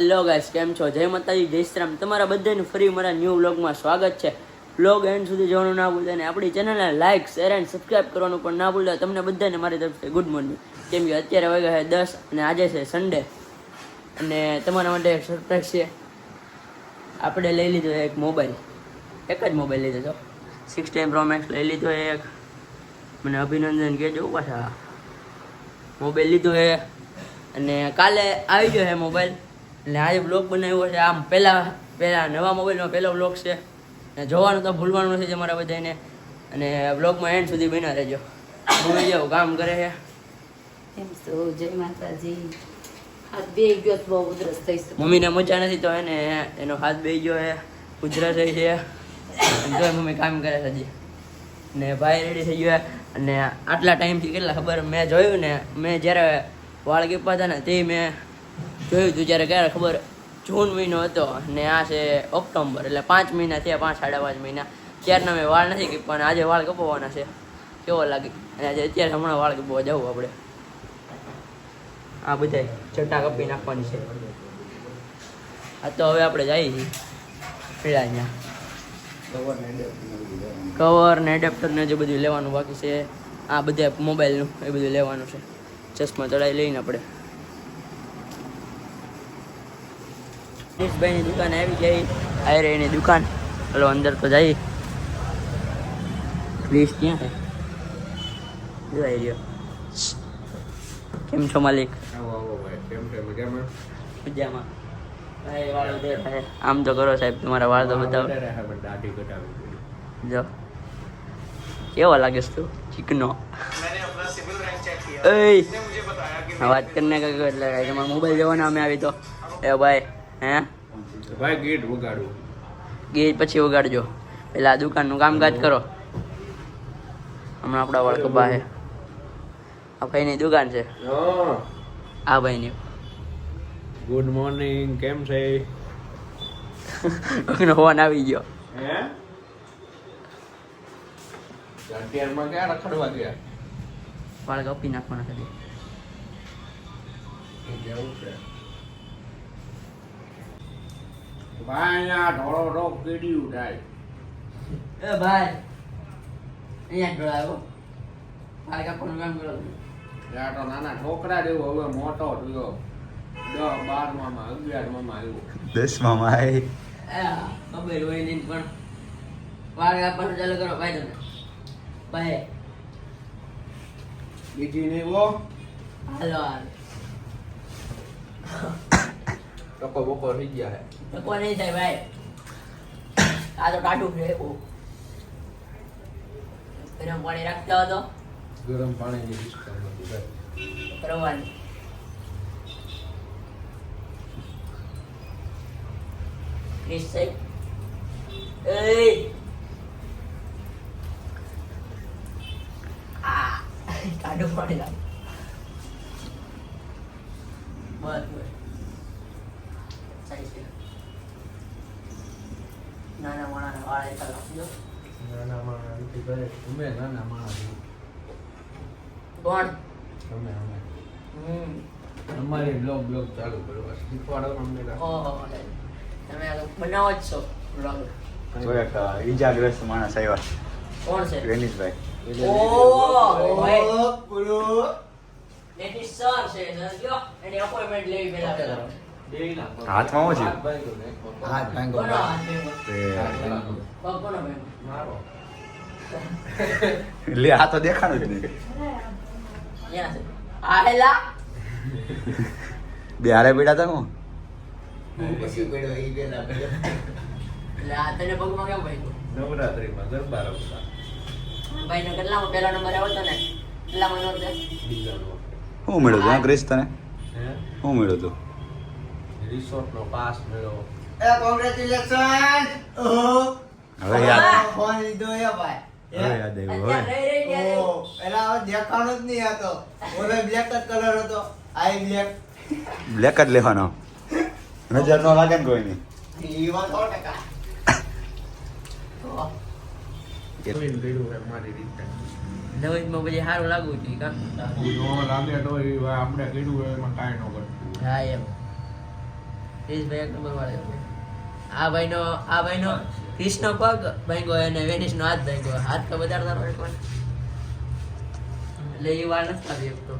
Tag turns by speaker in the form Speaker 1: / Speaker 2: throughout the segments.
Speaker 1: Hello guys કેમ છો? જય માતાજી, જય શ્રી રામ. તમારા બધાનું ફરી મારા ન્યૂ વ્લોગમાં સ્વાગત છે. વ્લોગ એન્ડ સુધી જોવાનું ના ભૂલતા અને આપણી ચેનલને લાઇક શેર એન્ડ સબસ્ક્રાઇબ કરવાનું પણ ના ભૂલતા. તમને બધાને મારી તરફથી ગુડ મોર્નિંગ કેમ કે અત્યારે વાગ્યા છે દસ અને આજે છે સન્ડે અને તમારા માટે એક સરપ્રાઈઝ છે. આપણે લઈ લીધો એક મોબાઈલ એક જ મોબાઈલ લીધો હતો સિક્સટીન પ્રો મેક્સ લઈ લીધો એક. મને અભિનંદન કહેજો પાછા. મોબાઈલ લીધો છે. અને કાલે આવી ગયો છે મોબાઈલ એટલે આજે બ્લોગ બનાવ્યો છે. આમ પહેલાં પહેલાં નવા મોબાઈલનો પહેલો બ્લોગ છે. અને જોવાનું તો ભૂલવાનું નથી તમારા બધાને. અને બ્લોગમાં એન્ડ સુધી બના રહેજો. મમ્મી જેવું કામ કરે છે.
Speaker 2: કેમ છો જય માતાજી. હાથ બે ગયો બહુ ઉધરસ થઈ છે
Speaker 1: મમ્મીને મજા નથી તો એને એનો હાથ બે ગયો છે. ઉધરસ થઈ છે. અને મમ્મી કામ કરે છે હજી. ને ભાઈ રેડી થઈ ગયો. છે. અને આટલા ટાઈમથી કેટલા ખબર? મેં જોયું ને મેં જ્યારે વાળ કીપા હતા ને તે મેં જોયું હતું જ્યારે ક્યારે ખબર, જૂન મહિનો હતો ને આ છે ઓક્ટોબર એટલે પાંચ મહિના થયા, પાંચ સાડા પાંચ મહિના. ત્યારના મેં વાળ નથી પણ આજે વાળ કપાવવાના છે. કેવો લાગે? અને આજે અત્યારે હમણાં વાળ કપાવવા જવું આપણે. આ બધાય ચટા કપી નાખવાની છે. આ તો હવે આપણે જઈએ છીએ પેલા અહીંયા કવર ને એડેપ્ટર ને જે બધું લેવાનું બાકી છે. આ બધા મોબાઈલનું એ બધું લેવાનું છે. ચશ્મા ચડાવી લઈને આપણે. દિનેશભાઈની દુકાન આવી ગઈ. આયરે એની દુકાન. ચલો અંદર તો જઈએ. ક્રિશ ક્યાં છે? જોઈ રહ્યો. કેમ છો માલિક?
Speaker 3: આવો આવો ભાઈ. કેમ છે? મજામાં.
Speaker 1: આમ તો કરો સાહેબ તમારા વાળ તો બતાવો. જો. કેવો લાગે છે તું? ચીકનો વાત કરીને કઈ એટલે તમારો મોબાઈલ જોવાના અમે આવી તો. એ ભાઈ હે?
Speaker 3: ભાઈ ગેટ વગાડું.
Speaker 1: ગેટ પછી વગાડજો. પેલા આ દુકાનનું કામકાજ કરો. હમણાં આપણા વાળ કપા છે આ ભાઈની દુકાન છે. આ ભાઈની.
Speaker 3: ગુડ મોર્નિંગ કેમ છે?
Speaker 1: ફોન આવી ગયો.
Speaker 3: હે? અત્યારમાં ક્યાં રખડવા ગયા?
Speaker 1: વાળ કપી નાખવાના ખાલી
Speaker 3: જવું છે? ભાઈ આ ઢોળો રોગ કીડ્યું થાય
Speaker 1: એ ભાઈ અહીંયા ઢોળાવો વાળ કાપવાનું કામ કરો
Speaker 3: ત્યાં તો નાના છોકરા જેવો હવે મોટો થયો. દસ બારમાં અગિયારમાં આવ્યો.
Speaker 4: દસમામાં આવી
Speaker 1: ખબર હોય નહીં પણ ચાલુ કરો ભાઈ તમે ભાઈ.
Speaker 3: બીજી નહીં વો
Speaker 1: હાલો હાલ.
Speaker 3: ટકો બકો થઈ ગયા હે
Speaker 1: ટકો નહીં થાય ભાઈ આ તો ટાટું છે બહુ ગરમ પાણી રાખતા હતો
Speaker 3: ગરમ પાણીની સિસ્ટમ હતી ભાઈ
Speaker 1: કરવાની ક્રિસ સાહેબ એય આ ટાટું પાણી લાવ બસ બસ સારી છે નાના મોણાના વાળ એટલા લાવજો
Speaker 3: નાના માણસ નથી કરે અમે નાના માણસ
Speaker 1: કોણ
Speaker 3: અમે. અમે
Speaker 1: હમ.
Speaker 3: અમારી બ્લોગ બ્લોગ ચાલુ કરવા શીખવાડો અમને
Speaker 1: ઓહો તમે આ બનાવો જ છો vlog.
Speaker 4: તો એક ઈજાગ્રસ્ત માણસ આવ્યા.
Speaker 1: કોણ છે?
Speaker 4: વેનીશભાઈ.
Speaker 1: ઓહો સર છે. એની અપોઇન્ટમેન્ટ લેવી પહેલા
Speaker 4: હાથમાં શું છે?
Speaker 3: હાથ ભાંગો?
Speaker 4: તે. લે આ તો દેખાણું જ નહીં.
Speaker 1: ક્યાં છે. આહેલા
Speaker 4: બે હારે પીડા હતા હું
Speaker 1: એટલે આ તને પગમાં કેમ ભાઈ?
Speaker 3: નવરાત્રીમાં ગરબા રમતા.
Speaker 1: ભાઈ નો કેટલામાં પહેલો નંબર આવ્યો હતો ને? કેટલામાં નંબર
Speaker 4: હું મળ્યું હતું ક્રિસ તને?
Speaker 3: હે
Speaker 4: મળ્યું હતું?
Speaker 3: રિસોર્ટનો પાસ મેળવો
Speaker 4: હવે યાદ
Speaker 5: ફોન લીધો એ ભાઈ
Speaker 4: હવે યાદ આવ્યું હવે
Speaker 1: રહી રહી ગયા
Speaker 5: ઓહો, એલા દેખાણો જ નહીં હતો ઓલો બ્લેક જ કલર હતો આઈ બ્લેક
Speaker 4: બ્લેક જ લેવાનો નજર નો લાગે ને કોઈ નહીં
Speaker 5: ઈમાં સો ટકા
Speaker 1: નવીનમાં પછી સારું લાગવું જોઈએ
Speaker 3: તો એ આપણે કર્યું એમાં કાંઈ ન કરતું
Speaker 1: હા એમ ક્રિશભાઈ એક નંબર વાળો આ ભાઈનો આ ભાઈનો ક્રિશનો પગ ભાંગ્યો અને વેનિસનો હાથ ભાંગ્યો. હાથ તો વધારતા હોય કોણ એટલે એ વાર નથી આવી તો.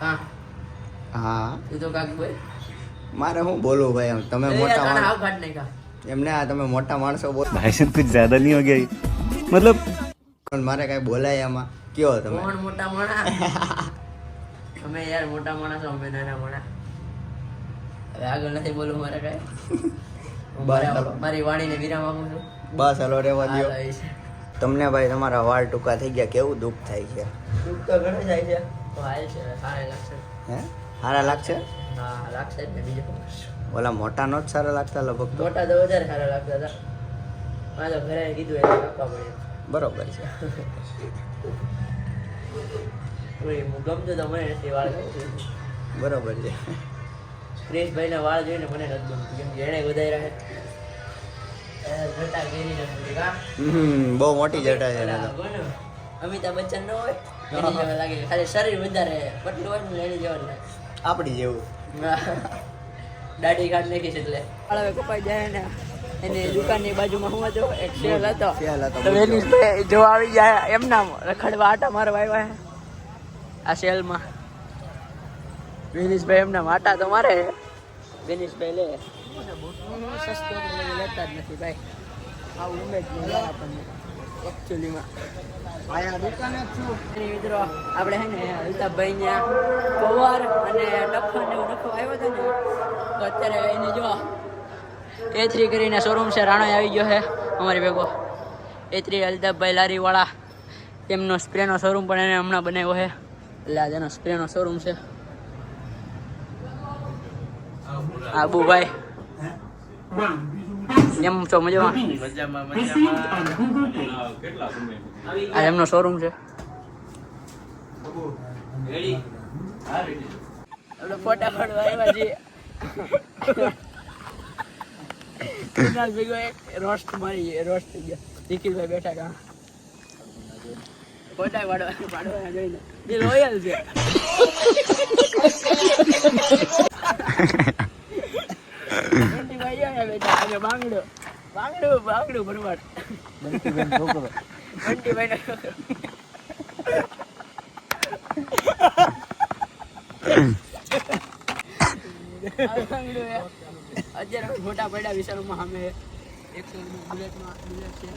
Speaker 1: હા.
Speaker 5: હા.
Speaker 1: તું તો કાક ભાઈ
Speaker 5: મારે હું બોલું ભાઈ તમે મોટા માણસ એમને આ તમે મોટા માણસો બોલો
Speaker 4: ભાઈ કુછ જ્યાદા નહીં હો ગયા
Speaker 5: મતલબ મારે કઈ બોલાય એમાં કયો તમે?
Speaker 1: મોટા માણસ? તમે યાર મોટા માણસો અમે નાના માણસ. હવે આગળ નથી બોલવું મારે કઈ. હું મારી વાણીને વિરામ આપું છું.
Speaker 5: બસ હલો રેવા દો તમને ભાઈ તમારા વાળ ટૂંકા થઈ ગયા કેવું દુઃખ થાય છે?
Speaker 1: દુઃખ તો ઘણું જાય છે. છે સારા લાગશે.
Speaker 5: હે? સારા લાગશે?
Speaker 1: હા લાગશે જ ને બીજું
Speaker 5: ઓલા મોટા નો જ સારા લાગતા લગભગ
Speaker 1: મોટા તો વધારે સારા લાગતા હતા. મારે તો ઘરે કીધું એટલે કાપવા પડે
Speaker 5: બરોબર છે.
Speaker 1: હું ગમતું તો મને નથી વાળ
Speaker 5: બરોબર છે.
Speaker 1: ક્રિશભાઈના વાળ જોઈને મને નથી ગમતું. કેમ કે એણે છે કા
Speaker 5: હમ બહુ મોટી જટા છે એને?
Speaker 1: અમિતાભ બચ્ચન ન હોય? એની જેવા લાગે ખાલી શરીર વધારે પટલું હોય ને એની જેવા જ
Speaker 5: આપડી જેવું.
Speaker 1: દાઢી કાઢ નાખીશ એટલે. હવે કપાઈ જાય ને. એની દુકાનની બાજુમાં હું હતો એક સેલ હતો. તો
Speaker 5: બહુ
Speaker 1: જો આવી જાય એમના રખડવા આટા મારવા આવ્યા છે. આ સેલમાં વેનિશભાઈ એમના માટા તો મારે વેનિશભાઈ લે. સસ્તો લેતા જ નથી ભાઈ આવું ઉમેદ આપણને એકચ્યુઅલીમાં એની મિત્રો આપણે હે ને ત્યાં પવાર અને ટફન ને નખો આવ્યો હતો ને તો અત્યારે એને જો એ થ્રી કરીને શોરૂમ છે રાણો આવી ગયો છે અમારી ભેગો. એ થ્રી લારીવાળા એમનો સ્પ્રેનો શોરૂમ પણ એને હમણાં બનાવ્યો છે. એટલે આજે એનો સ્પ્રેનો શોરૂમ છે. આબુભાઈ એમ છો મજામાં આ એમનો શોરૂમ છે આપણે ફોટા પાડવા આવ્યા છીએ કુનાલ ભેગો એક રોસ્ટ મારી રોસ્ટ થઈ ગયા નિખિલભાઈ બેઠા કા ફોટા પાડવા પાડવાના જોઈને એ રોયલ છે બાંગડો બાંગડું બાંગડું છોકરો અત્યારે મોટા પડ્યા વિસ્તારોમાં સામે. એકસો બુલેટમાં, બુલેટ છે.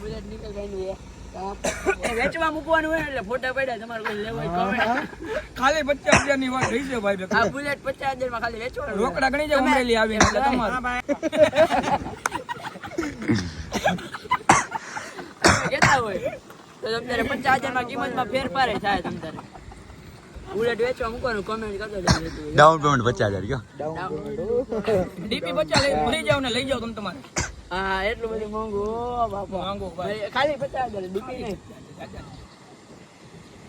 Speaker 1: બુલેટ નીકળ એ. વેચવા મૂકવાનું હોય હોય તો તમારે પચાસ હજારમાં કિંમતમાં થાય તમારે. બુલેટ વેચવા મૂકવાનું કમેન્ટ કરતો
Speaker 4: ડાઉન પેમેન્ટ પચાસ હજાર
Speaker 6: ડીપી પચાસ લઈ જાવ ને લઈ જાવ તમે તમારે.
Speaker 1: હા એટલું બધું મોંઘું. બાપા.
Speaker 6: મોંઘું ભાઈ.
Speaker 1: ભાઈ, ખાલી પચાસ હજાર ડીપી નહીં.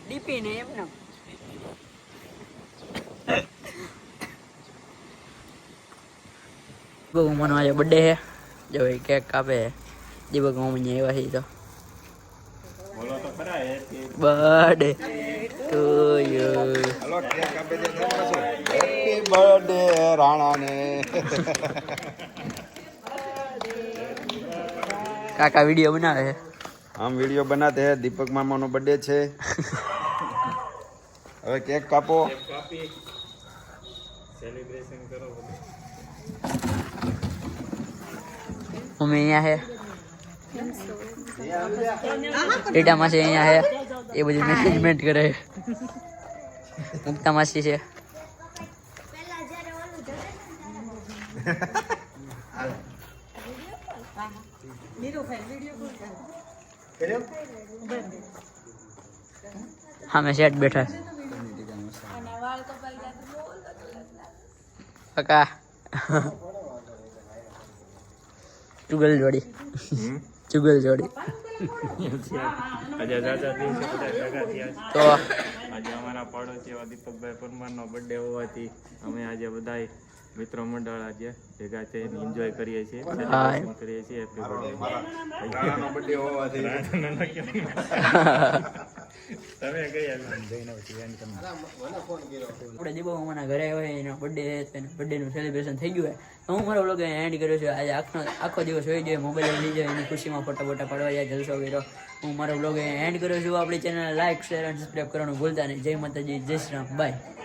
Speaker 1: ડીપી નહીં એમ ના. બહુ મનો આજે બર્થડે છે. જો એ કેક કાપે દીપક મમ્મી આવ્યા છે તો. Birthday to you
Speaker 4: happy birthday રાણાને.
Speaker 1: કાકા વીડિયો બનાવે
Speaker 4: આમ વીડિયો બનાતે દીપક મામાનો બર્થડે છે. હવે કેક કાપો.
Speaker 1: સેલિબ્રેશન કરો અમે અહીંયા હે ડેટા માસી અહીંયા હે એ બધું મેનેજમેન્ટ કરે મુક્તા માસી છે. સામે શેઠ બેઠા. કાકા ચુગલ જોડી ચુગલ જોડી તો
Speaker 7: આજે અમારા પડોશી એવા દીપકભાઈ પરમારનો બર્થડે હોવાથી અમે આજે બધાય મિત્રો મંડળ આજે ભેગા થઈને એન્જોય કરીએ છીએ. કરીએ છીએ.
Speaker 1: આપણે દીપો મામાના ઘરે હોય એનો બર્થડે એનો બર્થડેનું સેલિબ્રેશન થઈ ગયું હોય. તો હું મારો બ્લોગ એન્ડ કર્યો છું. આજે આખો આખો દિવસ હોય જોઈએ મોબાઈલ લઈ જાય એની ખુશીમાં ફોટા ફોટા પાડવા જાય જલસો કર્યો. હું મારો બ્લોગ એન્ડ કર્યો છું. આપણી ચેનલ લાઈક શેર અને સબસ્ક્રાઈબ કરવાનું ભૂલતા નહીં. જય માતાજી જય શ્રી રામ. બાય